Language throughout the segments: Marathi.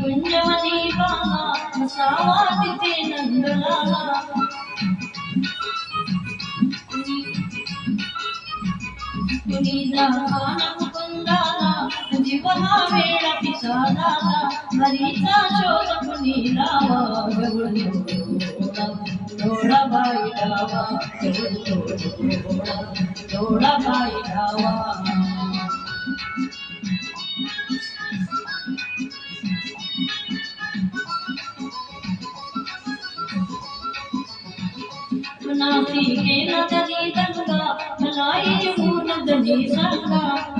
Kunjani bana, sawa titi nandala. Kunjana kunjala, jivana veera pisa. हरीचा शोध कुणी लावा गवळ डोळा बाई डावा डोळा बाई डावा नासी केला तरी दंगा भलाई मूल दली सांगा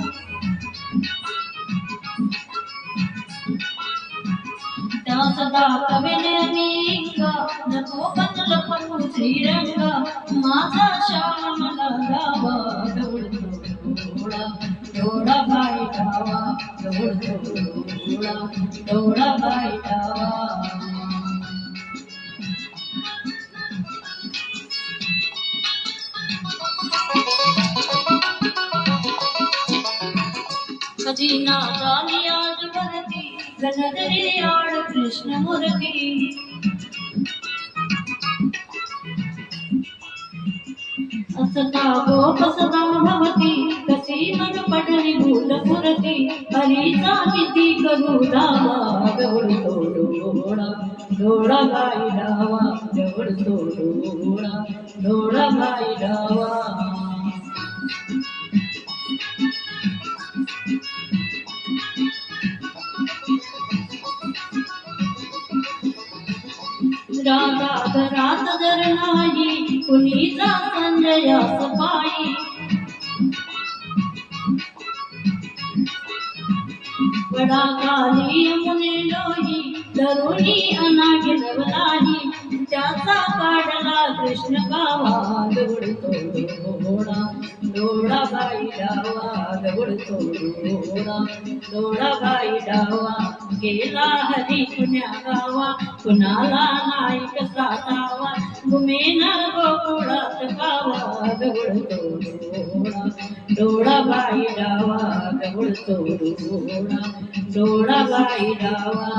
त्या सदा कवेने अनिंगा नको बनल पण श्रीरंगा माझा श्याम मला गावा गवळ डोळा डोळा बाई गावा गवळ डोळा डोळा बाई गावा खजीना झाली आज कृष्ण असता गोप सदा भवती कशी मन पडली भूल पुरती हरीचा किती करू दावा गवळ डोळा डावा गवळ डोळा डावा जागा घरात जर नाही कुणी जा संजया पायी बडा काली मुने लोही तरुणी अनागी नवलाही त्याचा काढला कृष्ण गावा गवळ डोळा बाई डावा गवळ तोडा डोळा बाई डावा गेला हरी पुण्या गावा. कुणाला नाही कसा दावा भूमीना गोकुळात गावा गवळ तोडा डोळा बाई डावा गवळ तोडा डोळा बाई डावा.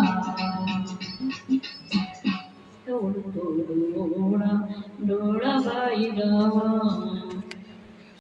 डोळा डोळा बाई डावा.